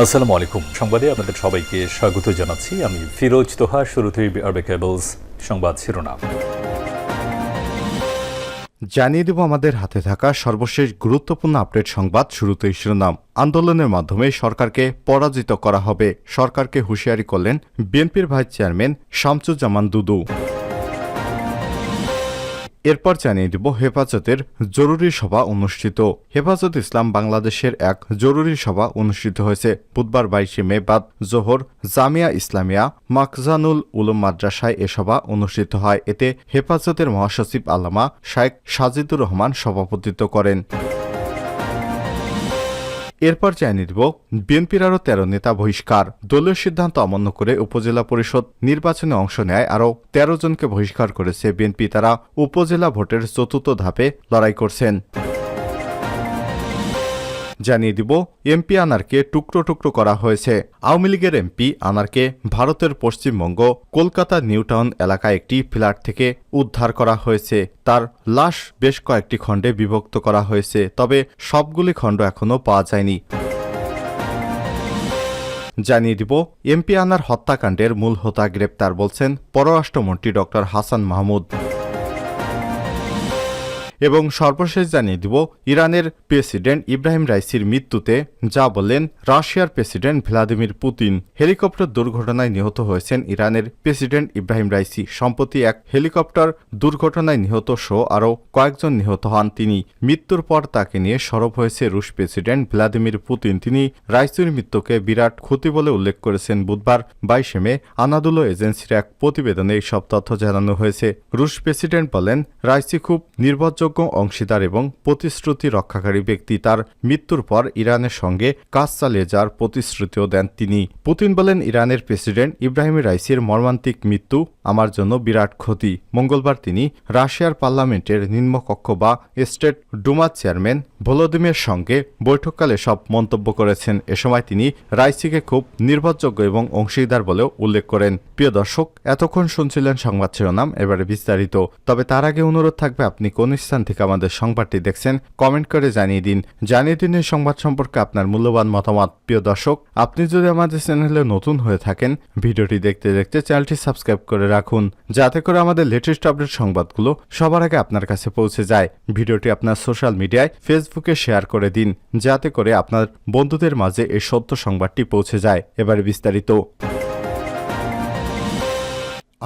আসসালামু আলাইকুম। সংবাদে আপনাদের সবাইকে স্বাগত জানাচ্ছি। আমি ফিরোজ তোহা, শুরুতেই আরবে কেবলস সংবাদ শিরোনাম। জানিয়ে দেব আমাদের হাতে থাকা সর্বশেষ গুরুত্বপূর্ণ আপডেট সংবাদ শুরুতেই শিরোনাম। আন্দোলনের মাধ্যমে সরকারকে পরাজিত করা হবে। সরকারকে হুঁশিয়ারি করলেন বিএনপির ভাইস চেয়ারম্যান শামসুজ্জামান দুদু। এরপর জানিয়ে দিব হেফাজতের জরুরি সভা অনুষ্ঠিত। হেফাজত ইসলাম বাংলাদেশের এক জরুরি সভা অনুষ্ঠিত হয়েছে। বুধবার বাইশে মে বাদ জোহর জামিয়া ইসলামিয়া মাকজানুল উলুম মাদ্রাসায় এ সভা অনুষ্ঠিত হয়। এতে হেফাজতের মহাসচিব আল্লামা শাইক সাজিদুর রহমান সভাপতিত্ব করেন। এরপর জানিয়ে দিব, বিএনপির আরও তেরো নেতা বহিষ্কার। দলীয় সিদ্ধান্ত অমান্য করে উপজেলা পরিষদ নির্বাচনে অংশ নেয়। আরও তেরো জনকে বহিষ্কার করেছে বিএনপি। তারা উপজেলা ভোটের চতুর্থ ধাপে লড়াই করছেন। জানিয়ে দিব এমপি আনারকে টুকরো টুকরো করা হয়েছে। আওয়ামী লীগের এমপি আনারকে ভারতের পশ্চিমবঙ্গ, কলকাতা, নিউটাউন এলাকায় একটি ফ্ল্যাট থেকে উদ্ধার করা হয়েছে। তার লাশ বেশ কয়েকটি খণ্ডে বিভক্ত করা হয়েছে, তবে সবগুলি খণ্ড এখনও পাওয়া যায়নি। জানিয়ে দিব এমপি আনার হত্যাকাণ্ডের মূল হোতা গ্রেপ্তার বলছেন পররাষ্ট্রমন্ত্রী ড হাসান মাহমুদ। এবং সর্বশেষ জানিয়ে দিব, ইরানের প্রেসিডেন্ট ইব্রাহিম রাইসির মৃত্যুতে যা বললেন রাশিয়ার প্রেসিডেন্ট ভ্লাদিমির পুতিন। হেলিকপ্টার দুর্ঘটনায় নিহত হয়েছেন ইরানের প্রেসিডেন্ট ইব্রাহিম রাইসি। সম্প্রতি এক হেলিকপ্টার দুর্ঘটনায় নিহত সহ আরও কয়েকজন নিহত হন তিনি। মৃত্যুর পর তাকে নিয়ে সরব হয়েছে রুশ প্রেসিডেন্ট ভ্লাদিমির পুতিন। তিনি রাইসির মৃত্যুকে বিরাট ক্ষতি বলে উল্লেখ করেছেন বুধবার, বাইশে মে, আনাদুলো এজেন্সির এক প্রতিবেদনে এই সব তথ্য জানানো হয়েছে। রুশ প্রেসিডেন্ট বলেন, রাইসি খুব নির্ভরযোগ্য অংশীদার এবং প্রতিশ্রুতি রক্ষাকারী ব্যক্তি। তার মৃত্যুর পর ইরানের সঙ্গে কাজ চালিয়ে যাওয়ার প্রতিশ্রুতিও দেন তিনি। পুতিন বলেন, ইরানের প্রেসিডেন্ট ইব্রাহিম রাইসির মর্মান্তিক মৃত্যু আমার জন্য বিরাট ক্ষতি। মঙ্গলবার তিনি রাশিয়ার পার্লামেন্টের নিম্নকক্ষ বা স্টেট ডুমা চেয়ারম্যান ভলোদিমের সঙ্গে বৈঠককালে সব মন্তব্য করেছেন। এ সময় তিনি রাইসিকে খুব নির্ভরযোগ্য এবং অংশীদার বলেও উল্লেখ করেন। প্রিয় দর্শক, এতক্ষণ শুনছিলেন সংবাদ শিরোনাম, এবারে বিস্তারিত। তবে তার আগে অনুরোধ থাকবে, আপনি কোন স্থান থেকে আমাদের সংবাদটি দেখছেন, কমেন্ট করে জানিয়ে দিন। জানিয়ে দিন এই সংবাদ সম্পর্কে আপনার মূল্যবান মতামত। প্রিয় দর্শক, আপনি যদি আমাদের চ্যানেলে নতুন হয়ে থাকেন, ভিডিওটি দেখতে দেখতে চ্যানেলটি সাবস্ক্রাইব করে রাখুন, যাতে করে আমাদের লেটেস্ট আপডেট সংবাদগুলো সবার আগে আপনার কাছে পৌঁছে যায়। ভিডিওটি আপনার সোশ্যাল মিডিয়ায় ফেসবুকে শেয়ার করে দিন, যাতে করে আপনার বন্ধুদের মাঝে এই সত্য সংবাদটি পৌঁছে যায়। এবারে বিস্তারিত।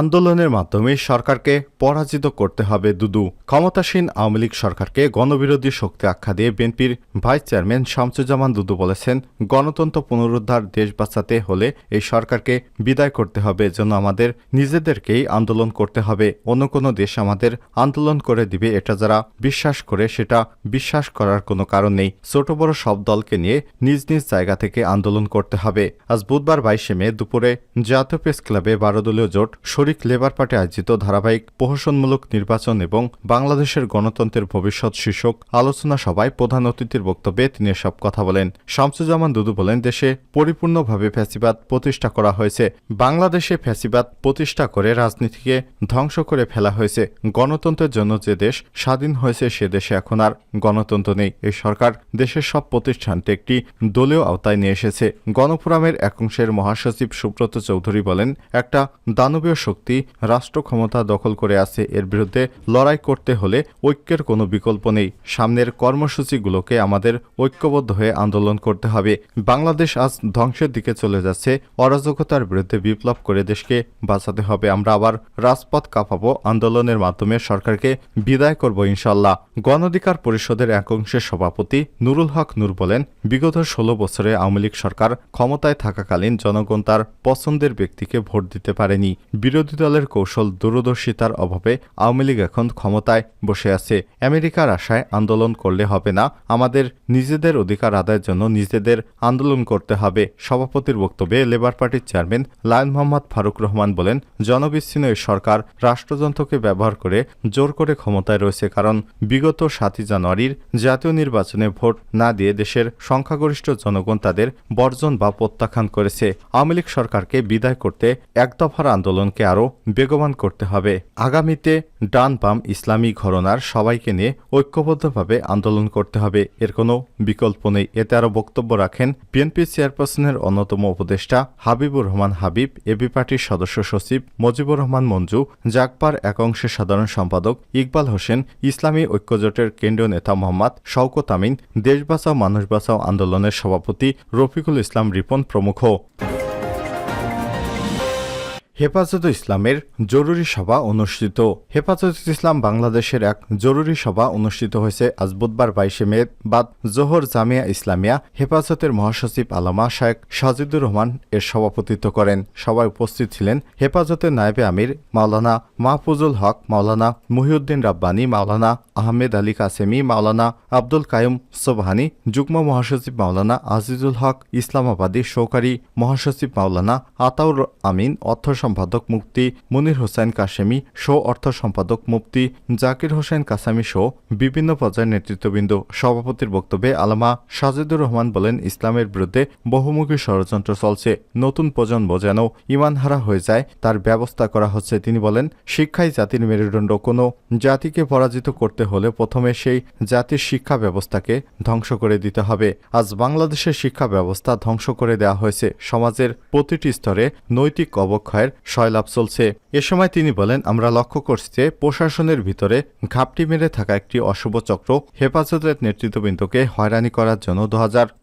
আন্দোলনের মাধ্যমে সরকারকে পরাজিত করতে হবে দুদু। ক্ষমতাসীন আওয়ামী লীগ সরকারকে গণবিরোধী শক্তি আখ্যা দিয়ে বিএনপির ভাইস চেয়ারম্যান শামসুজ্জামান দুদু বলেছেন, গণতন্ত্র পুনরুদ্ধার দেশ বাঁচাতে হলে এই সরকারকে বিদায় করতে হবে, যেন আমাদের নিজেদেরকেই আন্দোলন করতে হবে। অন্য কোনো দেশ আমাদের আন্দোলন করে দিবে এটা যারা বিশ্বাস করে, সেটা বিশ্বাস করার কোনো কারণ নেই। ছোট বড় সব দলকে নিয়ে নিজ নিজ জায়গা থেকে আন্দোলন করতে হবে। আজ বুধবার বাইশে মে দুপুরে জাতীয় প্রেস ক্লাবে বারো দলীয় জোট শরিক লেবার পার্টি আয়োজিত ধারাবাহিক প্রহসনমূলক নির্বাচন এবং বাংলাদেশের গণতন্ত্রের ভবিষ্যৎ শীর্ষক আলোচনা সভায় প্রধান অতিথির বক্তব্যে তিনি এসব কথা বলেন। শামসুজ্জামান দুদু বলেন, দেশে পরিপূর্ণভাবে ফ্যাসিবাদ প্রতিষ্ঠা করা হয়েছে। বাংলাদেশে ফ্যাসিবাদ প্রতিষ্ঠা করে রাজনীতিকে ধ্বংস করে ফেলা হয়েছে। গণতন্ত্রের জন্য যে দেশ স্বাধীন হয়েছে, সে দেশে এখন আর গণতন্ত্র নেই। এই সরকার দেশের সব প্রতিষ্ঠানটি একটি দলীয় আওতায় নিয়ে এসেছে। গণফোরামের এক অংশের মহাসচিব সুব্রত চৌধুরী বলেন, একটা দানবীয় রাষ্ট্র ক্ষমতা দখল করে আছে। এর বিরুদ্ধে লড়াই করতে হলে ঐক্যের কোনো বিকল্প নেই। সামনের কর্মসূচিগুলোকে আমাদের ঐক্যবদ্ধ হয়ে আন্দোলন করতে হবে। বাংলাদেশ আজ ধ্বংসের দিকে চলে যাচ্ছে। অরাজকতার বিরুদ্ধে বিপ্লব করে দেশকে বাঁচাতে হবে। আমরা আবার রাজপথ কাঁপাবো। আন্দোলনের মাধ্যমে সরকারকে বিদায় করব ইনশাল্লাহ গণঅধিকার পরিষদের এক অংশের সভাপতি নুরুল হক নূর বলেন, বিগত ষোলো বছরে আওয়ামী লীগ সরকার ক্ষমতায় থাকাকালীন জনগণ তার পছন্দের ব্যক্তিকে ভোট দিতে পারেনি। বিরোধী দলের কৌশল দূরদর্শিতার অভাবে আওয়ামী লীগ এখন ক্ষমতায় বসে আছে। আমেরিকার আশায় আন্দোলন করলে হবে না। আমাদের নিজেদের অধিকার আদায়ের জন্য নিজেদের আন্দোলন করতে হবে, সভাপতির বক্তব্যে লেবার পার্টির চেয়ারম্যান লায়ন মোহাম্মদ ফারুক রহমান বলেন, জনবিচ্ছিন্ন এই সরকার রাষ্ট্রযন্ত্রকে ব্যবহার করে জোর করে ক্ষমতায় রয়েছে কারণ বিগত সাতই জানুয়ারির জাতীয় নির্বাচনে ভোট না দিয়ে দেশের সংখ্যাগরিষ্ঠ জনগণ তাদের বর্জন বা প্রত্যাখ্যান করেছে। আওয়ামী লীগ সরকারকে বিদায় করতে এক দফার আন্দোলনকে আরও বেগবান করতে হবে। আগামীতে ডান বাম ইসলামী ঘরনার সবাইকে নিয়ে ঐক্যবদ্ধভাবে আন্দোলন করতে হবে। এর কোনো বিকল্প নেই। এতে আরও বক্তব্য রাখেন বিএনপি চেয়ারপারসনের অন্যতম উপদেষ্টা হাবিবুর রহমান হাবিব এবি পার্টির সদস্য সচিব মজিবুর রহমান মঞ্জু, জাগপার এক অংশের সাধারণ সম্পাদক ইকবাল হোসেন, ইসলামী ঐক্যজোটের কেন্দ্রীয় নেতা মোহাম্মদ শওকত আমিন, দেশ বাঁচাও, মানুষ বাঁচাও আন্দোলনের সভাপতি রফিকুল ইসলাম রিপন প্রমুখ। হেফাজত ইসলামের জরুরি সভা অনুষ্ঠিত। হেফাজত ইসলাম বাংলাদেশের এক জরুরি সভা অনুষ্ঠিত হয়েছে আজ বুধবার বাইশে মে, বাদ জোহর জামিয়া ইসলামিয়া হেফাজতের মহাসচিব আলামা শায়েক সাজিদুর রহমান এর সভাপতিত্ব করেন। সভায় উপস্থিত ছিলেন হেফাজতের নায়েবে আমির মাওলানা মাহফুজুল হক, মাওলানা মুহিউদ্দিন রাব্বানী, মাওলানা আহমেদ আলী কাসেমি, মাওলানা আব্দুল কায়ুম সোবহানি, যুগ্ম মহাসচিব মাওলানা আজিজুল হক, ইসলামাবাদী সহকারী মহাসচিব মাওলানা আতাউর আমিন, অর্থ সম্পাদক মুফতি মুনির হোসেন কাশেমি, শো অর্থ সম্পাদক মুফতি জাকির হোসেন কাসামি শো বিভিন্ন পর্যায়ের নেতৃত্ববৃন্দ। সভাপতির বক্তব্যে আলামা সাজিদুর রহমান বলেন, ইসলামের বিরুদ্ধে বহুমুখী ষড়যন্ত্র চলছে। নতুন প্রজন্ম যেন ইমানহারা হয়ে যায়, তার ব্যবস্থা করা হচ্ছে। তিনি বলেন, শিক্ষাই জাতির মেরুদণ্ড। কোনো জাতিকে পরাজিত করতে হলে প্রথমে সেই জাতির শিক্ষা ব্যবস্থাকে ধ্বংস করে দিতে হবে। আজ বাংলাদেশের শিক্ষা ব্যবস্থা ধ্বংস করে দেওয়া হয়েছে। সমাজের প্রতিটি স্তরে নৈতিক অবক্ষয়ের সয়লাভ চলছে। এ সময় তিনি বলেন, আমরা লক্ষ্য করছি যে প্রশাসনের ভিতরে ঘাপটি মেরে থাকা একটি অশুভ চক্র হেফাজতের নেতৃত্ববৃন্দকে হয়রানি করার জন্য দু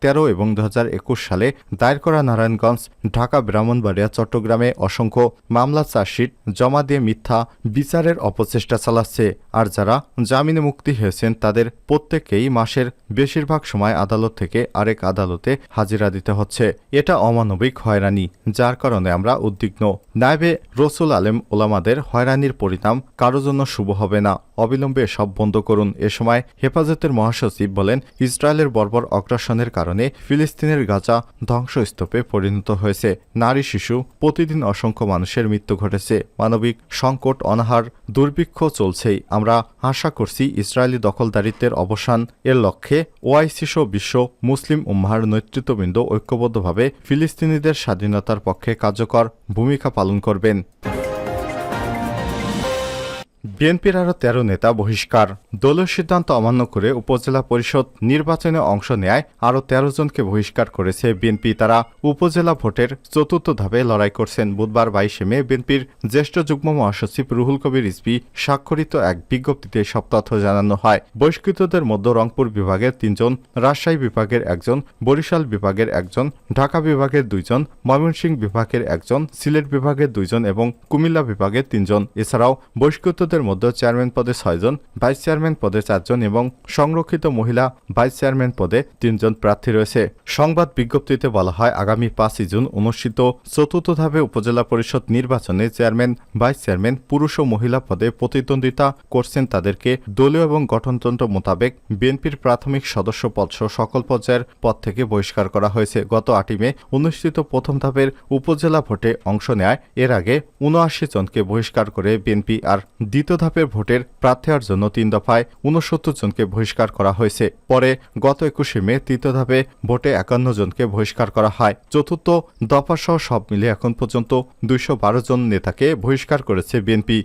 তেরো এবং দুহাজার একুশ সালে দায়ের করা নারায়ণগঞ্জ, ঢাকা, ব্রাহ্মণবাড়িয়া, চট্টগ্রামে অসংখ্য মামলা, চার্জশিট জমা দিয়ে মিথ্যা বিচারের অপচেষ্টা চালাচ্ছে। আর যারা জামিনে মুক্তি হয়েছেন, তাদের প্রত্যেককেই মাসের বেশিরভাগ সময় আদালত থেকে আরেক আদালতে হাজিরা দিতে হচ্ছে। এটা অমানবিক হয়রানি, যার কারণে আমরা উদ্বিগ্ন। নায়েবে রসুল আলেম ওলামাদের হয়রানির পরিণাম কারও জন্য শুভ হবে না। অবিলম্বে সব বন্ধ করুন। এ সময় হেফাজতের মহাসচিব বলেন, ইসরায়েলের বর্বর অগ্রাসনের কারণে ফিলিস্তিনের গাজা ধ্বংসস্তূপে পরিণত হয়েছে। নারী, শিশু, প্রতিদিন অসংখ্য মানুষের মৃত্যু ঘটেছে। মানবিক সংকট, অনাহার, দুর্ভিক্ষ চলছেই। আমরা আশা করছি ইসরায়েলি দখলদারিত্বের অবসান। এর লক্ষ্যে ওআইসি সহ বিশ্ব মুসলিম উম্মাহার নেতৃত্ববৃন্দ ঐক্যবদ্ধভাবে ফিলিস্তিনিদের স্বাধীনতার পক্ষে কার্যকর ভূমিকা পালন করবেন। বিএনপির আরও তেরো নেতা বহিষ্কার। দলীয় সিদ্ধান্ত অমান্য করে উপজেলা পরিষদ নির্বাচনে অংশ নেয় আরও তেরো জনকে বহিষ্কার করেছে বিএনপি। তারা উপজেলা ভোটের চতুর্থ ধাপে লড়াই করছেন। বুধবার বাইশে মে বিএনপির জ্যেষ্ঠ যুগ্ম মহাসচিব রুহুল কবির ইসপি স্বাক্ষরিত এক বিজ্ঞপ্তিতে সব তথ্য জানানো হয়। বহিষ্কৃতদের মধ্যে রংপুর বিভাগের তিনজন, রাজশাহী বিভাগের একজন, বরিশাল বিভাগের একজন, ঢাকা বিভাগের দুইজন, ময়মনসিংহ বিভাগের একজন, সিলেট বিভাগের দুইজন এবং কুমিল্লা বিভাগের তিনজন। এছাড়াও বহিষ্কৃতদের মধ্যে চেয়ারম্যান পদে ছয়জন, ভাইস চেয়ারম্যান পদে চারজন এবং সংরক্ষিত মহিলা ভাইস চেয়ারম্যান পদে তিনজন প্রার্থী রয়েছে। সংবাদ বিজ্ঞপ্তিতে বলা হয়, আগামী পাঁচই জুন অনুষ্ঠিত চতুর্থ ধাপে উপজেলা পরিষদ নির্বাচনে চেয়ারম্যান, ভাইস চেয়ারম্যান, পুরুষ ও মহিলা পদে প্রতিদ্বন্দ্বিতা করছেন তাদেরকে দলীয় এবং গঠনতন্ত্র মোতাবেক বিএনপির প্রাথমিক সদস্য পদসহ সকল পর্যায়ের পদ থেকে বহিষ্কার করা হয়েছে। গত আটই মে অনুষ্ঠিত প্রথম ধাপের উপজেলা ভোটে অংশ নেয়। এর আগে উনআশি জনকে বহিষ্কার করে বিএনপি আর দ্বিতীয় ধাপের ভোটের প্রার্থী হওয়ার জন্য তিন দফায় উনসত্তর জনকে বহিষ্কার করা হয়েছে। পরে গত একুশে মে তৃতীয় ধাপে ভোটে একান্ন জনকে বহিষ্কার করা হয়। চতুর্থ দফাসহ সব মিলে এখন পর্যন্ত দুইশো বারো জন নেতাকে বহিষ্কার করেছে বিএনপি।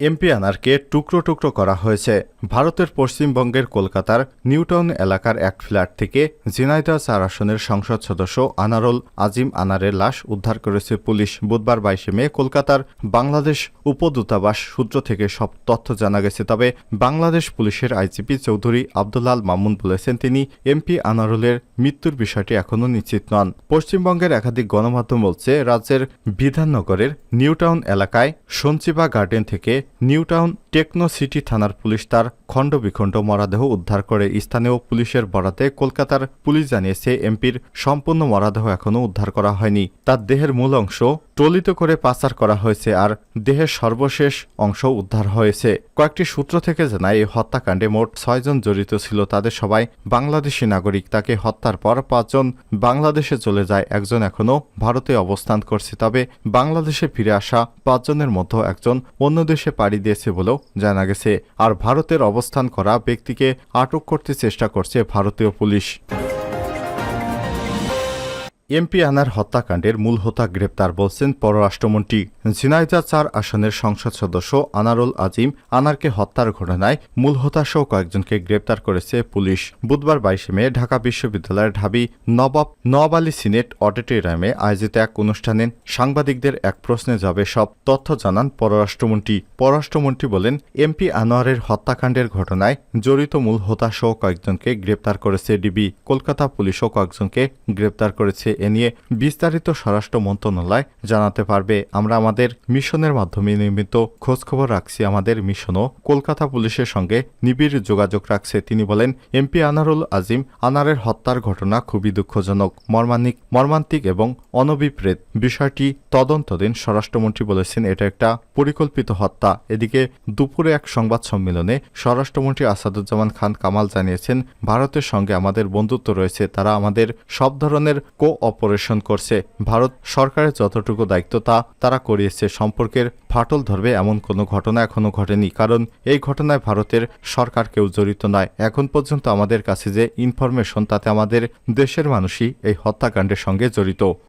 এমপি আনারকে টুকরো টুকরো করা হয়েছে। ভারতের পশ্চিমবঙ্গের কলকাতার নিউটাউন এলাকার এক ফ্ল্যাট থেকে ঝিনাইদহ চার আসনের সংসদ সদস্য আনারুল আজিম আনারের লাশ উদ্ধার করেছে পুলিশ। বুধবার বাইশে মে কলকাতার বাংলাদেশ উপদূতাবাস সূত্র থেকে সব তথ্য জানা গেছে। তবে বাংলাদেশ পুলিশের আইজিপি চৌধুরী আব্দুল্লাল মামুন বলেছেন, তিনি এমপি আনারুলের মৃত্যুর বিষয়টি এখনও নিশ্চিত নন। পশ্চিমবঙ্গের একাধিক গণমাধ্যম বলছে, রাজ্যের বিধাননগরের নিউটাউন এলাকায় সঞ্চিবা গার্ডেন থেকে নিউটাউন টেকনো সিটি থানার পুলিশ তার খণ্ডবিখণ্ড মরাদেহ উদ্ধার করে। স্থানীয় পুলিশের বরাতে কলকাতার পুলিশ জানিয়েছে, এমপির সম্পূর্ণ মরাদেহ এখনও উদ্ধার করা হয়নি। তার দেহের মূল অংশ টলিত করে পাচার করা হয়েছে আর দেহের সর্বশেষ অংশ উদ্ধার হয়েছে। কয়েকটি সূত্র থেকে জানায়, এই হত্যাকাণ্ডে মোট ছয়জন জড়িত ছিল। তাদের সবাই বাংলাদেশি নাগরিক। তাকে হত্যার পর পাঁচজন বাংলাদেশে চলে যায়। একজন এখনও ভারতে অবস্থান করছে। তবে বাংলাদেশে ফিরে আসা পাঁচজনের মধ্যে একজন অন্য দেশে পাড়ি দিয়েছে বলেও জানা গেছে। আর ভারতের অবস্থান করা ব্যক্তিকে আটক করতে চেষ্টা করছে ভারতীয় পুলিশ। এমপি আনার হত্যাকাণ্ডের মূল হোতা গ্রেপ্তার বলছেন পররাষ্ট্রমন্ত্রী। ঝিনাইদহ চার আসনের সংসদ সদস্য আনারুল আজিম আনারকে হত্যার ঘটনায় মূল হোতাসহ কয়েকজনকে গ্রেপ্তার করেছে পুলিশ। বুধবার বাইশে মে ঢাকা বিশ্ববিদ্যালয়ের ঢাবি নবাব নওয়াব আলী সিনেট অডিটোরিয়ামে আয়োজিত এক অনুষ্ঠানে সাংবাদিকদের এক প্রশ্নে যাবে সব তথ্য জানান পররাষ্ট্রমন্ত্রী। পররাষ্ট্রমন্ত্রী বলেন, এমপি আনোয়ারের হত্যাকাণ্ডের ঘটনায় জড়িত মূল হোতাসহ কয়েকজনকে গ্রেপ্তার করেছে ডিবি। কলকাতা পুলিশও কয়েকজনকে গ্রেপ্তার করেছে এ নিয়ে বিস্তারিত স্বরাষ্ট্র মন্ত্রণালয় জানাতে পারবে। আমরা আমাদের মিশনের মাধ্যমে নিয়মিত খোঁজখবর রাখছি। আমাদের মিশনও কলকাতা পুলিশের সঙ্গে নিবিড় যোগাযোগ রাখছে। তিনি বলেন, এমপি আনারুল আজিম আনারের হত্যার ঘটনা খুবই দুঃখজনক, মর্মান্তিক মর্মান্তিক এবং অনভিপ্রেত। বিষয়টি তদন্তদিন স্বরাষ্ট্রমন্ত্রী বলেছেন, এটা একটা পরিকল্পিত হত্যা। এদিকে দুপুরে এক সংবাদ সম্মেলনে স্বরাষ্ট্রমন্ত্রী আসাদুজ্জামান খান কামাল জানিয়েছেন, ভারতের সঙ্গে আমাদের বন্ধুত্ব রয়েছে। তারা আমাদের সব ধরনের কো অপারেশন করছে। ভারত সরকারের যতটুকু দায়িত্ব তা তারা করিয়েছে। সম্পর্কের ফাটল ধরবে এমন কোনো ঘটনা এখনও ঘটেনি, কারণ এই ঘটনায় ভারতের সরকার কেউ জড়িত নয়। এখন পর্যন্ত আমাদের কাছে যে ইনফরমেশন, তাতে আমাদের দেশের মানুষই এই হত্যাকাণ্ডের সঙ্গে জড়িত।